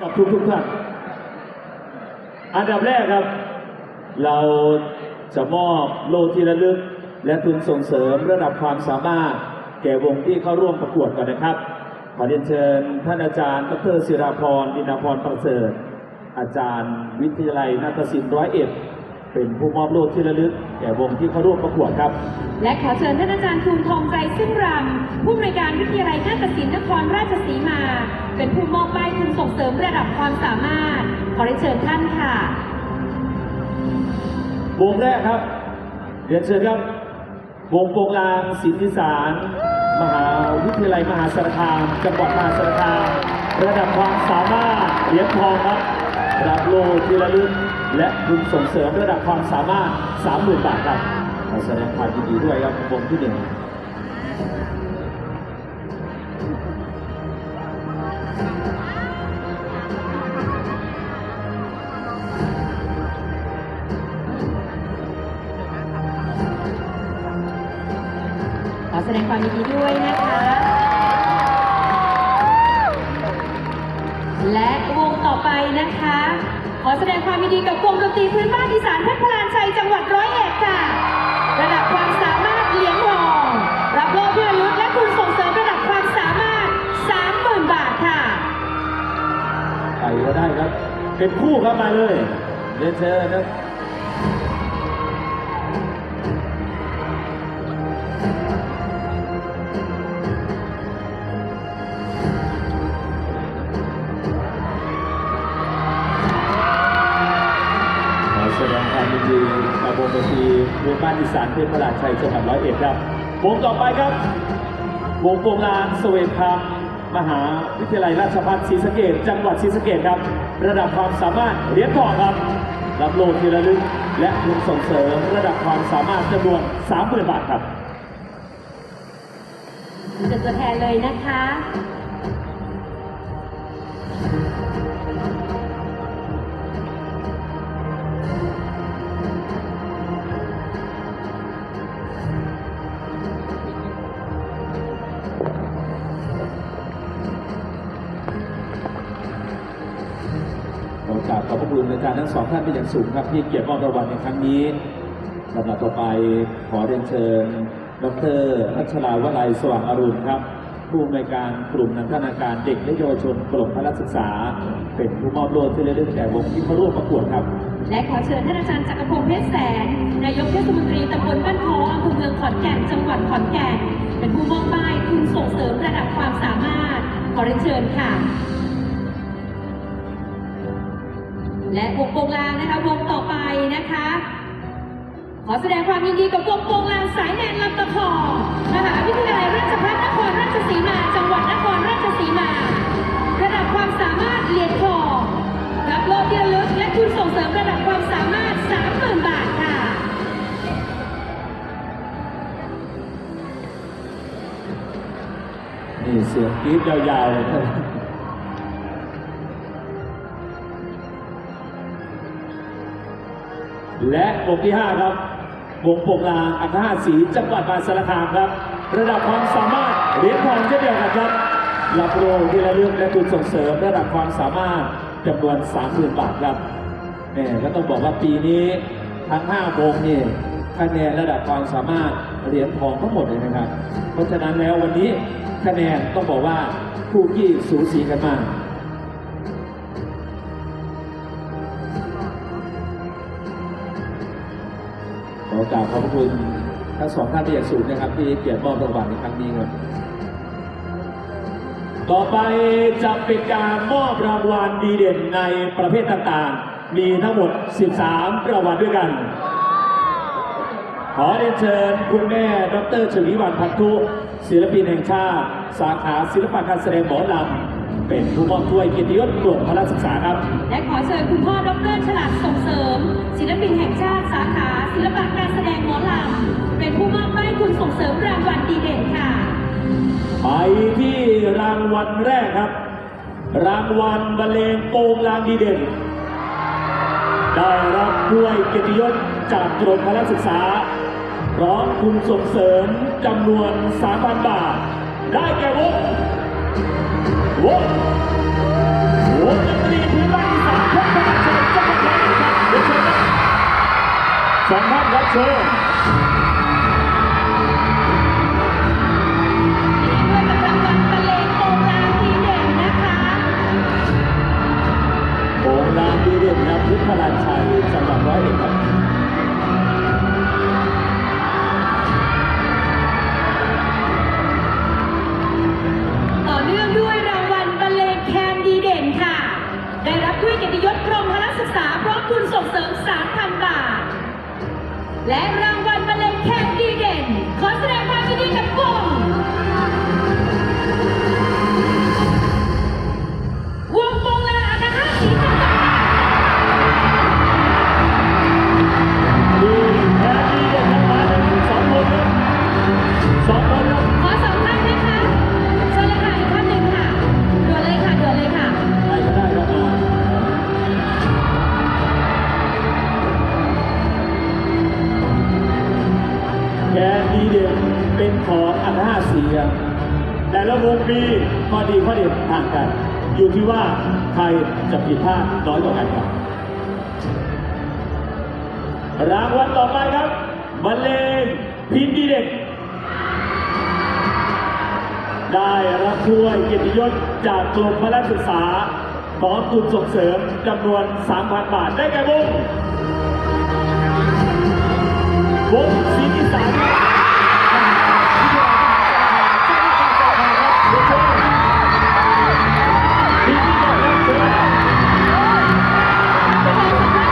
กับทุกทุกท่านอันดับแรกครับ เราจะมอบโล่ที่ระลึก และทุนส่งเสริมระดับความสามารถ แก่วงที่เข้าร่วมประกวดกันนะครับ ขอเรียนเชิญท่านอาจารย์ดรศิราพรอินาพรประเสริฐอาจารย์วิทยาลัยนาฏศิลป์ร้อยเอ็ด เป็นผู้มอบโล่ที่ระลึกแก่วงที่เข้าร่วมประกวดครับ และขอเชิญท่านอาจารย์ทูลทองใจซึ่งรำผู้อำนวยการวิทยาลัยนาฏศิลป์นครราชสีมา เป็นผู้มอบป้ายทุนส่งเสริมระดับความสามารถ ขอเรียนเชิญท่านค่ะ วงแรกครับเรียนเชิญครับ วงโปงลางศิลปิสาร มหาวิทยาลัยมหาสารคามจังหวัดมหาสารคามระดับความสามารถเหรียญทองครับรับโลที่ระลึก และทุนส่งเสริมระดับความสามารถ 30,000 บาทครับขอแสดงความยินดีด้วยครับวงที่หนึ่งขอแสดงความยินดีด้วยนะคะ และวงต่อไปนะคะ อแสดงความยินดีกับวงดนตรีพื้นบ้านอีสานเพชรพลานชัยจังหวัดร้อยเอ็ดค่ะ ระดับความสามารถเหรียญทอง รับโล่ที่ระลึกและทุนส่งเสริมระดับความสามารถ 30,000 บาทค่ะ ไปก็ได้ครับ เป็นคู่ครับมาเลยเรียนเชิญครับ กับวงดนตรีเมืองบ้านอีสานเพชรพระราชชัยจังหวัดร้อยเอ็ดครับวงต่อไปครับ วงโปงลางสเวทคำมหาวิทยาลัยราชภัฏศรีสะเกษจังหวัดศรีสะเกษครับ ระดับความสามารถเหรียญทองครับ รับโลที่ระลึก และทุนส่งเสริมระดับความสามารถจำนวน30,000บาทครับเป็นตัวแทนเลยนะคะ อกราบขอบพระคุณอาจารย์ทั้งสองท่านเป็นอย่างสูงครับที่เกียรติมอบรางวัลในครั้งนี้ลำดับต่อไปขอเรียนเชิญ ดรรัชราวลัยสว่างอรุณครับ ผู้อำนวยการกลุ่มนันทนาการเด็กและเยาวชนกรมพระศึกษา เป็นผู้มอบโล่ที่ระลึกแก่วงที่เข้าร่วมประกวดครับ และขอเชิญท่านอาจารย์จักรพงศ์เพชรแสนนายกเทศมนตรีตำบลบ้านคออำเภอเมืองขอนแก่นจังหวัดขอนแก่นเป็นผู้มอบป้ายทุนส่งเสริมระดับความสามารถ ขอเรียนเชิญค่ะ และวงโปงลางนะคะวงต่อไปนะคะ ขอแสดงความยินดีกับวงโปงลางสายแนนลำตะคองมหาวิทยาลัยราชภัฏนครราชสีมา จังหวัดนครราชสีมา ระดับความสามารถเหรียญทองรับโล่ที่ระลึกและทุนส่งเสริมระดับความสามารถ 30,000 บาทค่ะนี่เสียงกรี๊ดยาวๆเลยครับ และวงที่ 5 ครับ วงโปกลาอัคราสีจังหวัดมาสารคามครับ ระดับความสามารถเหรียญทองเช่นเดียวกันครับรับโลที่ระลึกและทุนส่งเสริมระดับความสามารถจำนวน 30,000 บาทครับแหม่ก็ต้องบอกว่าปีนี้ทั้ง5วงนี่คะแนนระดับความสามารถเหรียญทองทั้งหมดเลยนะครับ เพราะฉะนั้นแล้ววันนี้คะแนนต้องบอกว่าคู่ขี้สูสีกันมาก กราบขอบพระคุณทั้งสองท่านเป็นอย่างสูงนะครับ ที่เกียรติมอบรางวัลในครั้งนี้ครับ ต่อไปจะเป็นการมอบรางวัลดีเด่นในประเภทต่างๆ มีทั้งหมด 13 รางวัลด้วยกัน ขอเรียนเชิญคุณแม่ ดรชลีวันพันธุศิลปินแห่งชาติ สาขาศิลปะการแสดงหมอลำ เป็นผู้มอบถ้วยเกียรติยศกลุ่มพระศึกษาครับ และขอเชิญคุณพ่อดรฉลาดส่งเสริม ศิลปินแห่งชาติสาขาศิลปะการแสดงหมอลำเป็นผู้มอบป้ายทุนส่งเสริมรางวัลดีเด่นค่ะ ไปที่รางวัลแรกครับ รางวัลบรรเลงโปงลางดีเด่น ได้รับด้วยเกียรติยศจากกรมพละศึกษาพร้อมทุนส่งเสริมจำนวน 3,000 บาท ได้แก่วง สองท่านรับเชิญ กรติยศกรมพละศึกษาพร้อมทุนส่งเสริม 3,000 บาท และรางวัลบรรเลงแคนดีเด่น ขอแสดงความ ของอันห้าสีครับแต่ละวงมีข้อดีข้อเด่นต่างกัน อยู่ที่ว่าใครจะผิดพลาดน้อยกว่ากันครับรางวัลต่อไปครับบรรเลงพินดีเด็ก ได้รับถ้วยเกียรติยศจากกรมพละศึกษาพร้อมทุนส่งเสริมจำนวน 3,000 บาท ได้แก่วงวงศรีอีสาน